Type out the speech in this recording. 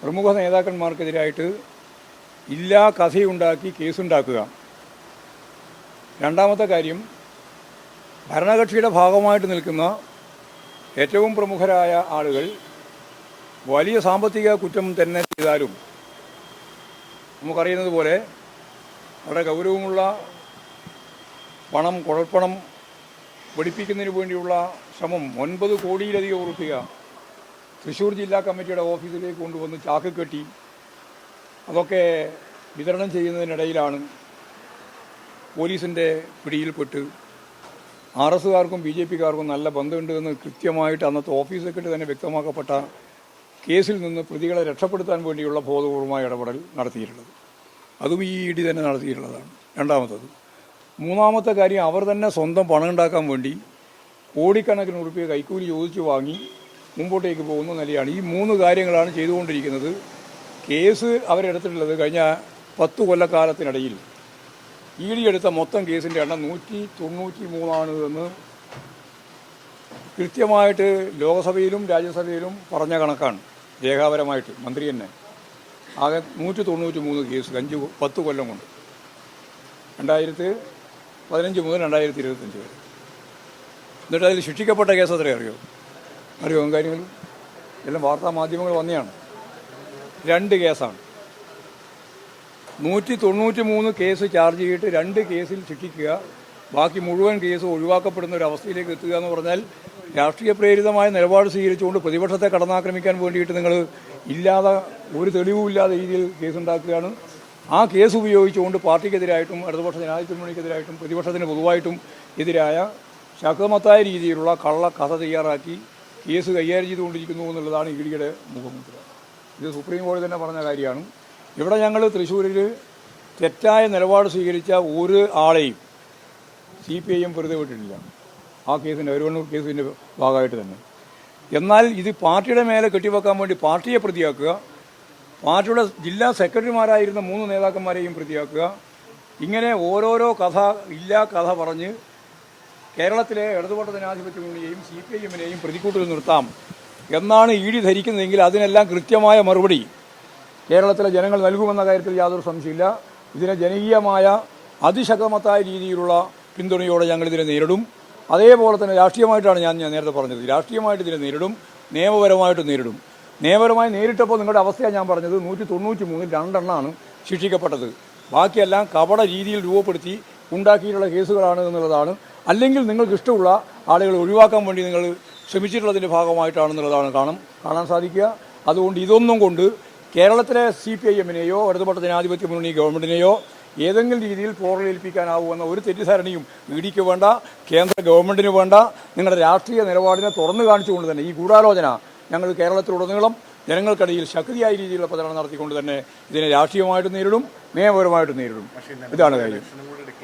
പ്രമുഖ നേതാക്കന്മാർക്കെതിരായിട്ട് ഇല്ലാ കഥയുണ്ടാക്കി കേസുണ്ടാക്കുക. രണ്ടാമത്തെ കാര്യം ഭരണകക്ഷിയുടെ ഭാഗമായിട്ട് നിൽക്കുന്ന ഏറ്റവും പ്രമുഖരായ ആളുകൾ വലിയ സാമ്പത്തിക കുറ്റം തന്നെ ചെയ്താലും നമുക്കറിയുന്നത് പോലെ വളരെ ഗൗരവമുള്ള പണം കുഴൽപ്പണം വെടിപ്പിക്കുന്നതിന് വേണ്ടിയുള്ള ശ്രമം ഒൻപത് കോടിയിലധികം ഉറപ്പിക തൃശ്ശൂർ ജില്ലാ കമ്മിറ്റിയുടെ ഓഫീസിലേക്ക് കൊണ്ടുവന്ന് ചാക്ക് കെട്ടി അതൊക്കെ വിതരണം ചെയ്യുന്നതിനിടയിലാണ് പോലീസിന്റെ പിടിയിൽപ്പെട്ട് ആർ എസുകാർക്കും ബി ജെ പിക്കാർക്കും നല്ല ബന്ധമുണ്ട് എന്ന് കൃത്യമായിട്ട് അന്നത്തെ ഓഫീസ് സെക്രട്ടറി തന്നെ വ്യക്തമാക്കപ്പെട്ട കേസിൽ നിന്ന് പ്രതികളെ രക്ഷപ്പെടുത്താൻ വേണ്ടിയുള്ള ബോധപൂർവമായ ഇടപെടൽ നടത്തിയിട്ടുള്ളത്. അതും ഈ ഇടി തന്നെ നടത്തിയിട്ടുള്ളതാണ്. രണ്ടാമത്തത് മൂന്നാമത്തെ കാര്യം അവർ തന്നെ സ്വന്തം പണം ഉണ്ടാക്കാൻ വേണ്ടി കോടിക്കണക്കിന് ഉറുപ്പിക കൈക്കൂലി ചോദിച്ചു വാങ്ങി മുമ്പോട്ടേക്ക് പോകുന്ന നിലയാണ്. ഈ മൂന്ന് കാര്യങ്ങളാണ് ചെയ്തുകൊണ്ടിരിക്കുന്നത്. കേസ് അവരെടുത്തിട്ടുള്ളത് കഴിഞ്ഞ പത്ത് കൊല്ലക്കാലത്തിനിടയിൽ. ഇ ഡി എടുത്ത മൊത്തം കേസിന്റെ എണ്ണം നൂറ്റി തൊണ്ണൂറ്റി മൂന്നാണ് എന്ന് കൃത്യമായിട്ട് ലോകസഭയിലും രാജ്യസഭയിലും പറഞ്ഞ കണക്കാണ്. രേഖാപരമായിട്ട് മന്ത്രി തന്നെ. ആകെ നൂറ്റി തൊണ്ണൂറ്റി മൂന്ന് കേസ് അഞ്ച് പത്ത് കൊല്ലം കൊണ്ട്. രണ്ടായിരത്തി പതിനഞ്ച് മുതൽ രണ്ടായിരത്തി ഇരുപത്തഞ്ച് വരെ. എന്നിട്ട് അതിൽ ശിക്ഷിക്കപ്പെട്ട കേസ് എത്രയും അറിയോ? അറിയോ കാര്യങ്ങൾ എല്ലാം വാർത്താ മാധ്യമങ്ങൾ വന്നെയാണ് രണ്ട് കേസാണ്. നൂറ്റി തൊണ്ണൂറ്റി മൂന്ന് കേസ് ചാർജ് ചെയ്തിട്ട് രണ്ട് കേസിൽ ശിക്ഷിക്കുക ബാക്കി മുഴുവൻ കേസ് ഒഴിവാക്കപ്പെടുന്ന ഒരു അവസ്ഥയിലേക്ക് എത്തുക എന്ന് പറഞ്ഞാൽ രാഷ്ട്രീയ പ്രേരിതമായ നിലപാട് സ്വീകരിച്ചുകൊണ്ട് പ്രതിപക്ഷത്തെ കടന്നാക്രമിക്കാൻ വേണ്ടിയിട്ട് നിങ്ങൾ ഇല്ലാതെ ഒരു തെളിവുമില്ലാത്ത രീതിയിൽ കേസുണ്ടാക്കുകയാണ്. ആ കേസ് ഉപയോഗിച്ചുകൊണ്ട് പാർട്ടിക്കെതിരായിട്ടും ഇടതുപക്ഷ ജനാധിപത്യ മുന്നണിക്കെതിരായിട്ടും പ്രതിപക്ഷത്തിന് പൊതുവായിട്ടും എതിരായ ശക്തമത്തായ രീതിയിലുള്ള കള്ള കഥ തയ്യാറാക്കി കേസ് കൈകാര്യം ചെയ്തുകൊണ്ടിരിക്കുന്നു എന്നുള്ളതാണ് ഇ ഡിയുടെ മുഖമുദ്ര. ഇത് സുപ്രീം കോടതി തന്നെ പറഞ്ഞ കാര്യമാണ്. ഇവിടെ ഞങ്ങൾ തൃശ്ശൂരിൽ തെറ്റായ നിലപാട് സ്വീകരിച്ച ഒരു ആളെയും സി പി ഐ എം വെറുതെ വിട്ടിട്ടില്ല. ആ കേസിന്റെ ഒരുവണ്ണൂർ കേസിന്റെ ഭാഗമായിട്ട് തന്നെ. എന്നാൽ ഇത് പാർട്ടിയുടെ മേലെ കെട്ടിവെക്കാൻ വേണ്ടി പാർട്ടിയെ പ്രതിയാക്കുക പാർട്ടിയുടെ ജില്ലാ സെക്രട്ടറിമാരായിരുന്ന മൂന്ന് നേതാക്കന്മാരെയും പ്രതിയാക്കുക ഇങ്ങനെ ഓരോരോ കഥ ഇല്ലാ കഥ പറഞ്ഞ് കേരളത്തിലെ ഇടതുപക്ഷ ജനാധിപത്യ മുന്നണിയെയും സി പി ഐ എമ്മിനെയും പ്രതിക്കൂട്ടിൽ നിർത്താം എന്നാണ് ഇ ഡി ധരിക്കുന്നതെങ്കിൽ അതിനെല്ലാം കൃത്യമായ മറുപടി കേരളത്തിലെ ജനങ്ങൾ നൽകുമെന്ന കാര്യത്തിൽ യാതൊരു സംശയമില്ല. ഇതിനെ ജനകീയമായ അതിശക്തമത്തായ രീതിയിലുള്ള പിന്തുണയോടെ ഞങ്ങൾ ഇതിനെ നേരിടും. അതേപോലെ തന്നെ രാഷ്ട്രീയമായിട്ടാണ് ഞാൻ ഞാൻ നേരത്തെ പറഞ്ഞത്. രാഷ്ട്രീയമായിട്ട് ഇതിനെ നേരിടും നിയമപരമായിട്ട് നേരിടും. നിയമപരമായി നേരിട്ടപ്പോൾ നിങ്ങളുടെ അവസ്ഥയാണ് ഞാൻ പറഞ്ഞത്. നൂറ്റി തൊണ്ണൂറ്റി മൂന്നിൽ രണ്ടെണ്ണമാണ് ശിക്ഷിക്കപ്പെട്ടത്. ബാക്കിയെല്ലാം കപട രീതിയിൽ രൂപപ്പെടുത്തി ഉണ്ടാക്കിയിട്ടുള്ള കേസുകളാണ് എന്നുള്ളതാണ് അല്ലെങ്കിൽ നിങ്ങൾക്ക് ഇഷ്ടമുള്ള ആളുകളെ ഒഴിവാക്കാൻ വേണ്ടി നിങ്ങൾ ശ്രമിച്ചിട്ടുള്ളതിന്റെ ഭാഗമായിട്ടാണെന്നുള്ളതാണ് കാണും കാണാൻ സാധിക്കുക. അതുകൊണ്ട് ഇതൊന്നും കൊണ്ട് കേരളത്തിലെ സി പി ഐ എമ്മിനെയോ ഇടതുപക്ഷ ജനാധിപത്യ മുന്നണി ഗവൺമെന്റിനെയോ ഏതെങ്കിലും രീതിയിൽ പോറലേൽപ്പിക്കാനാവുമെന്ന ഒരു തെറ്റിദ്ധാരണയും ഇ ഡിക്ക് വേണ്ട കേന്ദ്ര ഗവൺമെന്റിന് വേണ്ട. നിങ്ങളുടെ രാഷ്ട്രീയ നിലപാടിനെ തുറന്നു കാണിച്ചുകൊണ്ട് തന്നെ ഈ ഗൂഢാലോചന ഞങ്ങൾ കേരളത്തിലുടനീളം ജനങ്ങൾക്കിടയിൽ ശക്തിയായ രീതിയിലുള്ള പ്രചരണം നടത്തിക്കൊണ്ട് തന്നെ ഇതിനെ രാഷ്ട്രീയമായിട്ട് നേരിടും നിയമപരമായിട്ട് നേരിടും. ഇതാണ് കാര്യം.